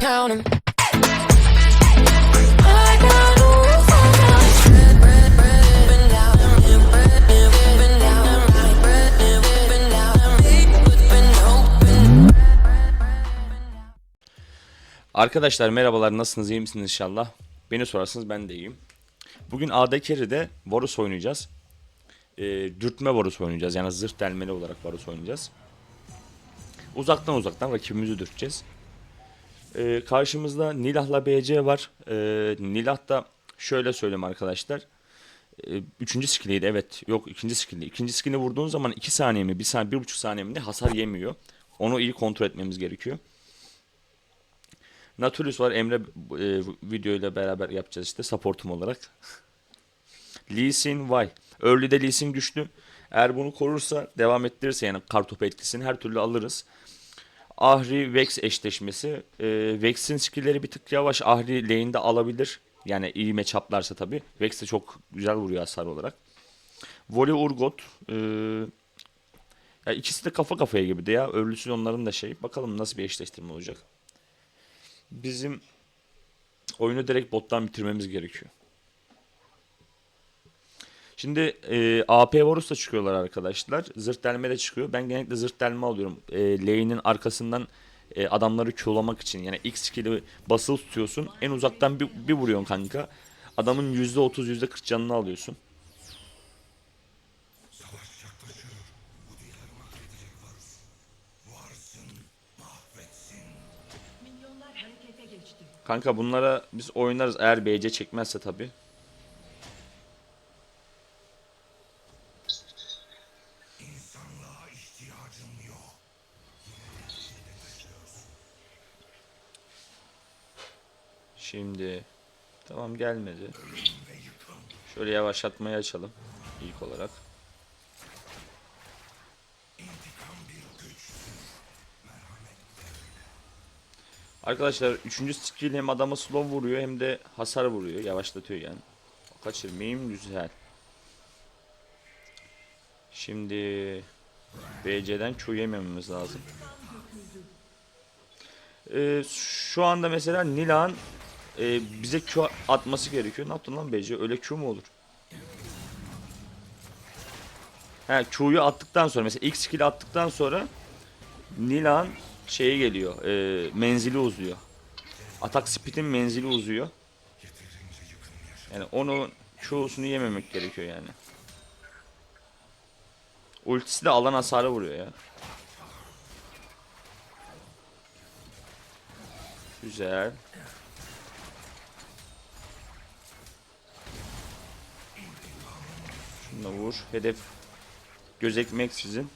Count 'em. I got ooh, I got bread, bread, bread, been down, bread, bread, been down, right, bread, bread, been down, been open. Arkadaşlar merhabalar nasılsınız iyi misiniz inşallah? Beni sorarsanız ben de iyiyim. Bugün AD Carry'de Varus oynayacağız. Ee, dürtme Varus oynayacağız yani zırh delmeli olarak Varus oynayacağız. Uzaktan uzaktan rakibimizi dürteceğiz. Ee, karşımızda Nilah'la BC var. Ee, Nilah da şöyle söyleyeyim arkadaşlar. Ee, üçüncü skilliydi evet. Yok ikinci skilli. İkinci skillini vurduğun zaman 2 saniye mi 1 saniye 1,5 saniye mi ne hasar yemiyor. Onu iyi kontrol etmemiz gerekiyor. Nautilus var. Emre e, video ile beraber yapacağız işte supportum olarak. Lee Sin Vay. Early'de Lee Sin güçlü. Eğer bunu korursa, devam ettirirse yani kartopu etkisini her türlü alırız. Ahri Vex eşleşmesi. E, Vex'in skill'leri bir tık yavaş. Ahri lane'de alabilir. Yani iyi matchup'larsa tabi. Vex de çok güzel vuruyor hasar olarak. Voli Urgot. E, ya ikisi de kafa kafaya gibiydi ya. Örlüsü onların da şey. Bakalım nasıl bir eşleştirme olacak bizim oyunu direkt bottan bitirmemiz gerekiyor. Şimdi e, AP Varus da çıkıyorlar arkadaşlar. Zırt delme de çıkıyor. Ben genellikle zırt delme alıyorum. E, lane'in arkasından e, adamları Q'lamak için. Yani X skill'i basılı tutuyorsun. En uzaktan bir, bir vuruyorsun kanka. Adamın %30 %40 canını alıyorsun. Kanka bunlara biz oynarız eğer BC çekmezse tabi. Tamam gelmedi. Şöyle yavaşlatmayı açalım ilk olarak. Arkadaşlar 3. skill hem adama slow vuruyor hem de hasar vuruyor. Yavaşlatıyor yani. Kaçırmayayım güzel. Şimdi BC'den Q yemememiz lazım. Ee, şu anda mesela Nilan e, bize Q atması gerekiyor. Ne yaptın lan BC? Öyle Q mu olur? He Q'yu attıktan sonra mesela X skill attıktan sonra Nilan şeye geliyor. E, menzili uzuyor. Atak speed'in menzili uzuyor. Yani onu çoğusunu yememek gerekiyor yani. Ultisi de alan hasarı vuruyor ya. Güzel. Şuna vur. Hedef gözekmeksizin.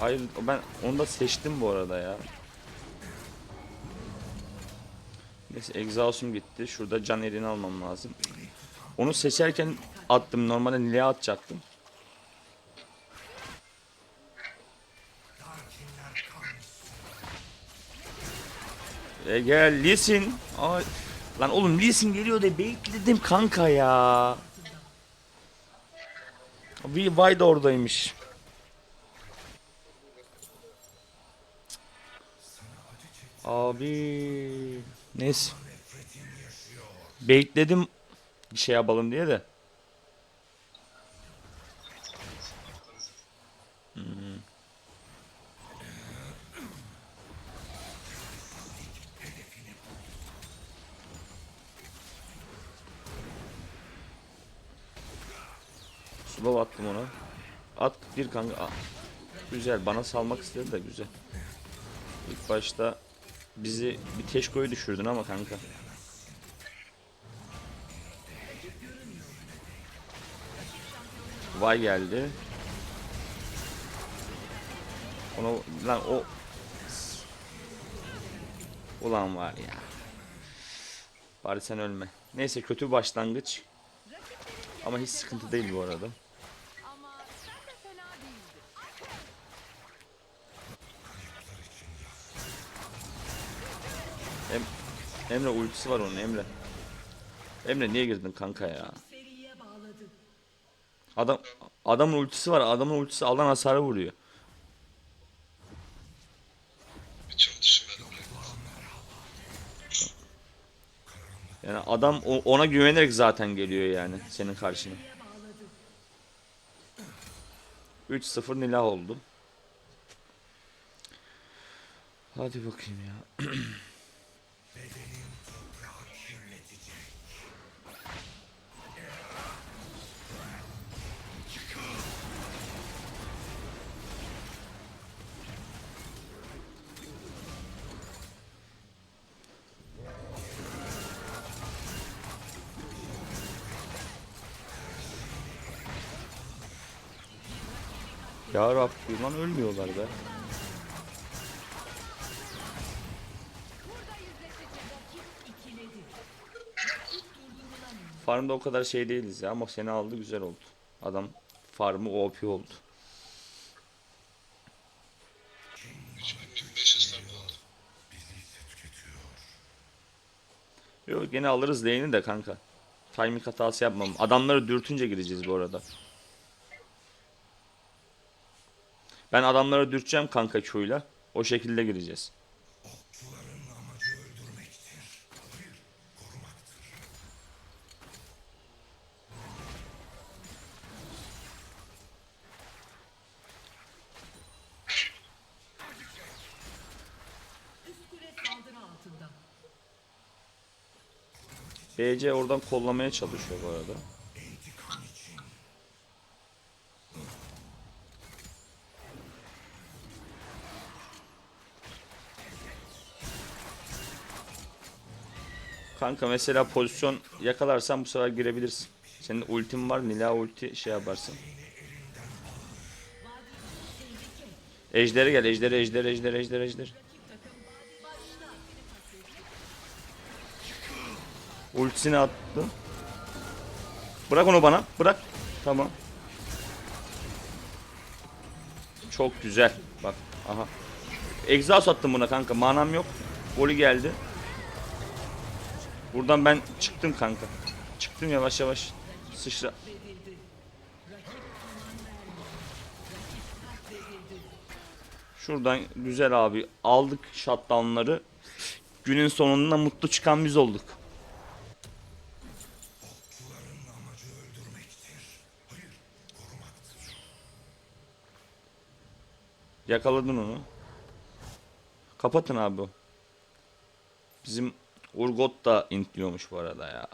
Hayır ben onu da seçtim bu arada ya. Neyse egzasum gitti. Şurada can erini almam lazım. Onu seçerken attım. Normalde Nile'ye atacaktım. E gel Lisin. Ay. Lan oğlum Lisin geliyor de bekledim kanka ya. Vay da oradaymış. Abi neyse. Bekledim bir şey yapalım diye de. Hmm. Slow attım ona. At bir kanka. Güzel bana salmak istedi de güzel. İlk başta bizi bir teşkoyu düşürdün ama kanka. Vay geldi. Ona lan o Ulan var ya. Bari sen ölme. Neyse kötü başlangıç. Ama hiç sıkıntı değil bu arada. Ama sen de fena değildin. Em Emre ultisi var onun Emre. Emre niye girdin kanka ya? Adam adamın ultisi var. Adamın ultisi alan hasarı vuruyor. Yani adam ona güvenerek zaten geliyor yani senin karşına. 3-0 Nilah oldu. Hadi bakayım ya. Ya Rabbi lan ölmüyorlar be. Farmda o kadar şey değiliz ya ama seni aldı güzel oldu. Adam farmı OP oldu. 3500 tane oldu. Yok gene alırız lane'i de kanka. Timing hatası yapmam. Adamları dürtünce gireceğiz bu arada. Ben adamları dürteceğim kanka Q'yla. O şekilde gireceğiz. BC oradan kollamaya çalışıyor bu arada. Kanka mesela pozisyon yakalarsan bu sefer girebilirsin. Senin ultin var, Nila ulti şey yaparsın. Ejder'e gel, Ejder, Ejder, Ejder, Ejder, Ejder. Ultisini attı. Bırak onu bana. Bırak. Tamam. Çok güzel. Bak. Aha. Exhaust attım buna kanka. Manam yok. Golü geldi. Buradan ben çıktım kanka. Çıktım yavaş yavaş. Sıçra. Şuradan güzel abi. Aldık shutdownları. Günün sonunda mutlu çıkan biz olduk. Yakaladın onu. Kapatın abi. Bizim Urgot da intliyormuş bu arada ya.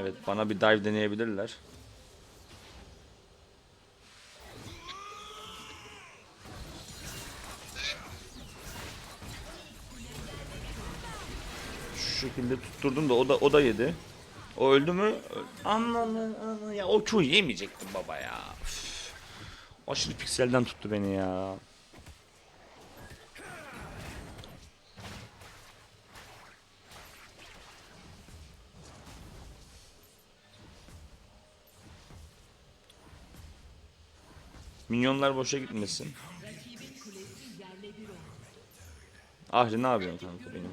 Evet bana bir dive deneyebilirler. Şu şekilde tutturdum da o da o da yedi. O öldü mü? Anladım. Ya o Q yemeyecektim baba ya. Üf. Aşırı pikselden tuttu beni ya. Minyonlar boşa gitmesin. Ahri ne yapıyorsun kanka benim?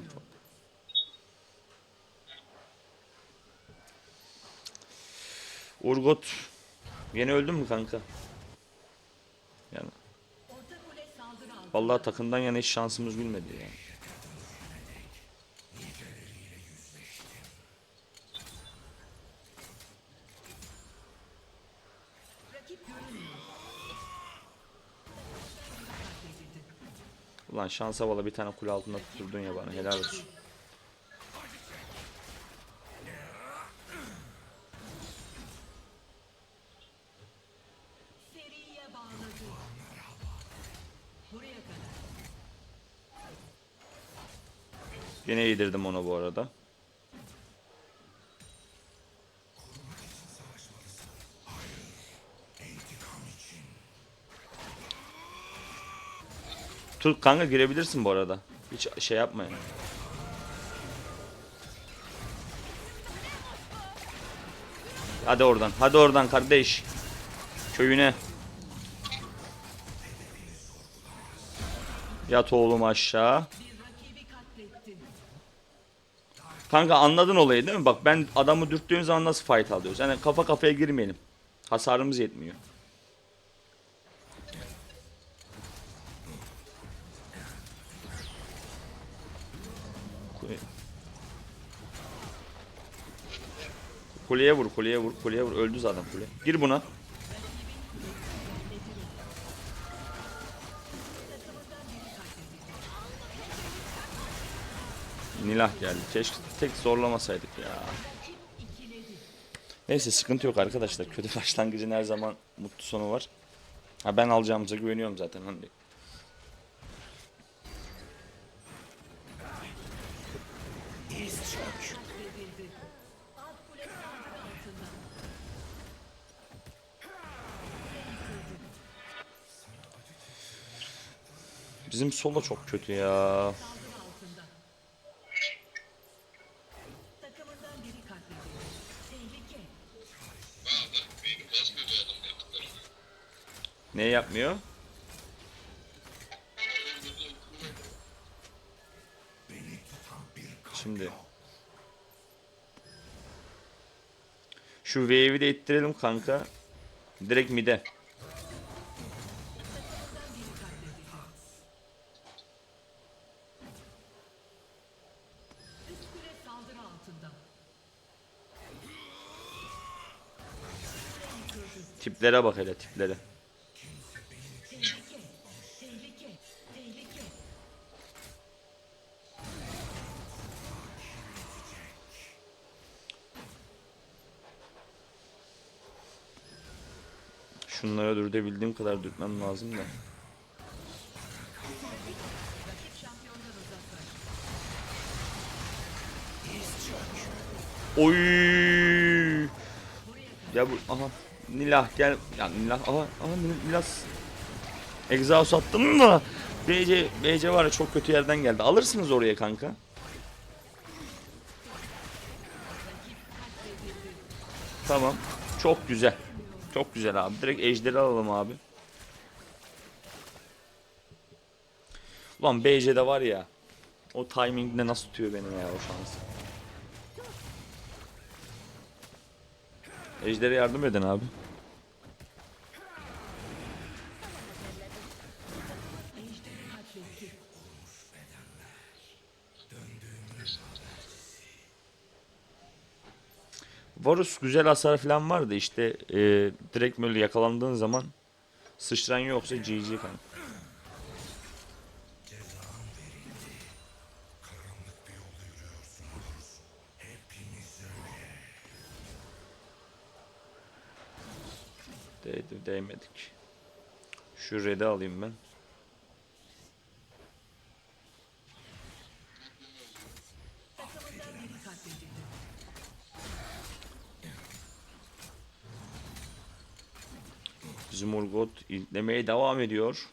Urgot yine öldün mü kanka? Yani vallahi takımdan yana hiç şansımız gülmedi yani. Ulan şansa valla bir tane kule altında tutturdun ya bana helal olsun. Yedirdim ona bu arada. Tut kanka girebilirsin bu arada. Hiç şey yapma yani. Hadi oradan. Hadi oradan kardeş. Köyüne. Yat oğlum aşağı. Kanka anladın olayı değil mi? Bak ben adamı dürttüğüm zaman nasıl fight alıyoruz? Yani kafa kafaya girmeyelim. Hasarımız yetmiyor. Kule- Kuleye vur, kuleye vur, kuleye vur. Öldü zaten kule. Gir buna. Nilah geldi. Keşke tek zorlamasaydık ya. Neyse sıkıntı yok arkadaşlar. Kötü başlangıcın her zaman mutlu sonu var. Ha ben alacağımıza güveniyorum zaten. Hani Bizim solo çok kötü ya. Ne yapmıyor? Şimdi şu wave'i de ittirelim kanka. Direkt mide. Tiplere bak hele tiplere. Dürtebildiğim kadar dürtmem lazım da. Oy! Ya bu aha Nilah gel. Ya Nilah aha aha Nilah. Exhaust attım mı? BC BC var ya çok kötü yerden geldi. Alırsınız oraya kanka. Tamam. Çok güzel. Çok güzel abi. Direkt ejderi alalım abi. Ulan BC'de var ya. O timingde nasıl tutuyor beni ya o şansı. Ejder'e yardım edin abi. Varus güzel hasar falan vardı işte e, direkt böyle yakalandığın zaman sıçran yoksa GG kanka. Değdi, değmedik. Şu red'i alayım ben. Bizim Urgot izlemeye devam ediyor.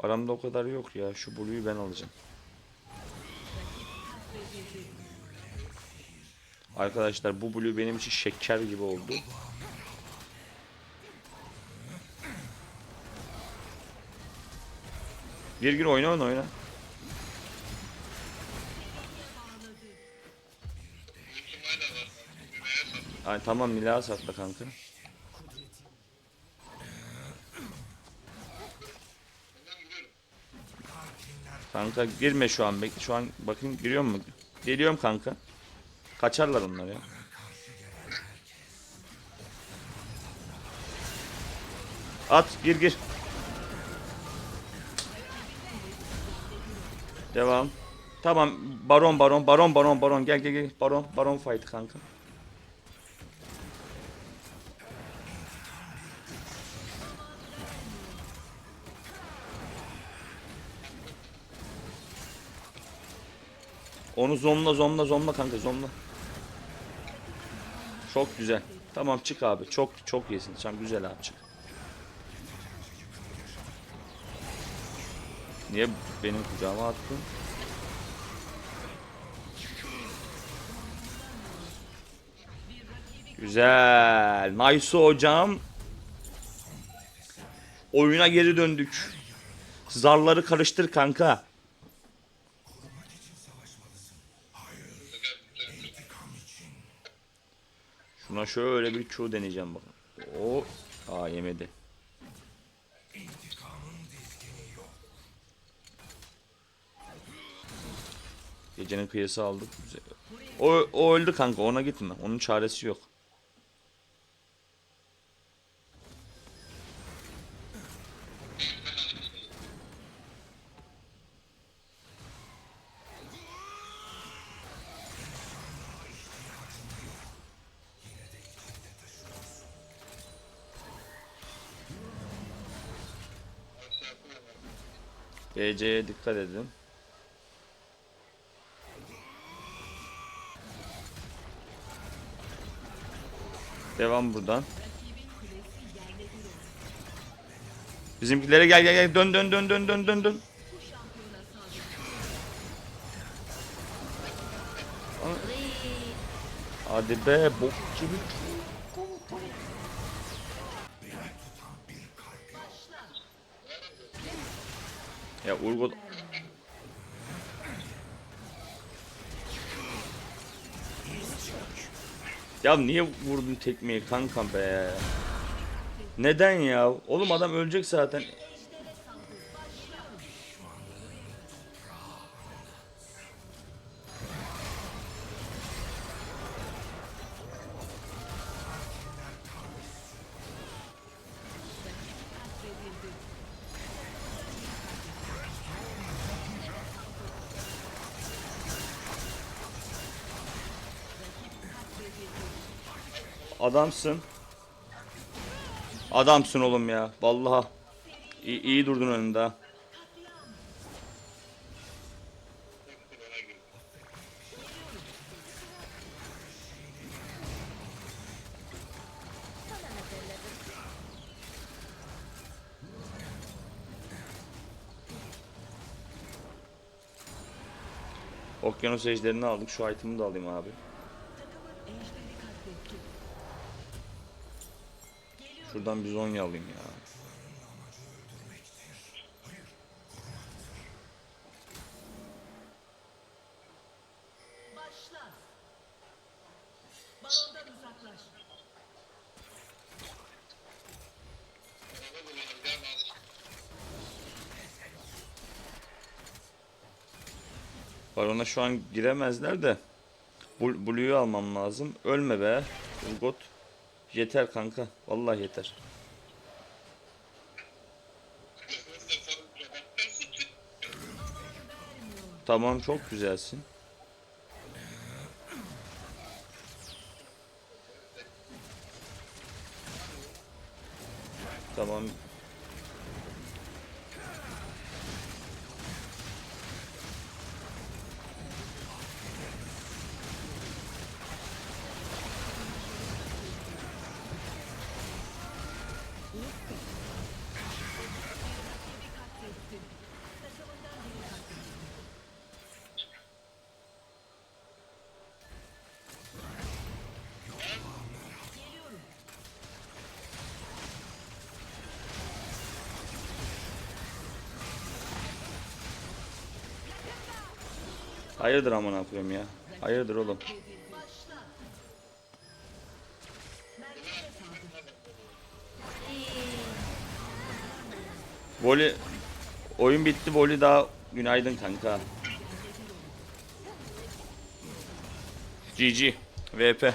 Aramda o kadar yok ya. Şu Blue'yu ben alacağım. Arkadaşlar bu Blue benim için şeker gibi oldu. Bir gün oyna oyna oyna. Ay tamam Nila sakla kanka. Kanka girme şu an bekle şu an bakayım giriyor mu? Geliyorum kanka. Kaçarlar onlar ya. At gir gir. Devam. Tamam baron baron baron baron baron gel gel gel baron baron fight kanka. Onu zomla zomla zomla kanka zomla. Çok güzel. Tamam çık abi. Çok çok iyisin. Sen güzel abi çık. Niye benim kucağıma attın? Güzel. Nice hocam. Oyuna geri döndük. Zarları karıştır kanka. Şuna şöyle bir Q deneyeceğim bakın. O aa yemedi. Gecenin kıyısı aldık. O, o öldü kanka ona gitme. Onun çaresi yok. BC'ye dikkat edin. Devam buradan. Bizimkilere gel gel gel dön dön dön dön dön dön dön. Hadi be bok gibi. Urgot Ya niye vurdun tekmeyi kanka be? Neden ya? Oğlum adam ölecek zaten. Adamsın. Adamsın oğlum ya. Vallahi. İyi, iyi durdun önünde. Okyanus ejderini aldık. Şu item'ı da alayım abi. Ejderi katletti. Şuradan bir zonya alayım ya. Barona şu an giremezler de. Blue'yu almam lazım. Ölme be. Urgot. Yeter kanka. Vallahi yeter. Tamam çok güzelsin. Tamam. Hayırdır amına koyayım ya. Hayırdır oğlum. Voli oyun bitti. Voli daha günaydın kanka. GG. VP.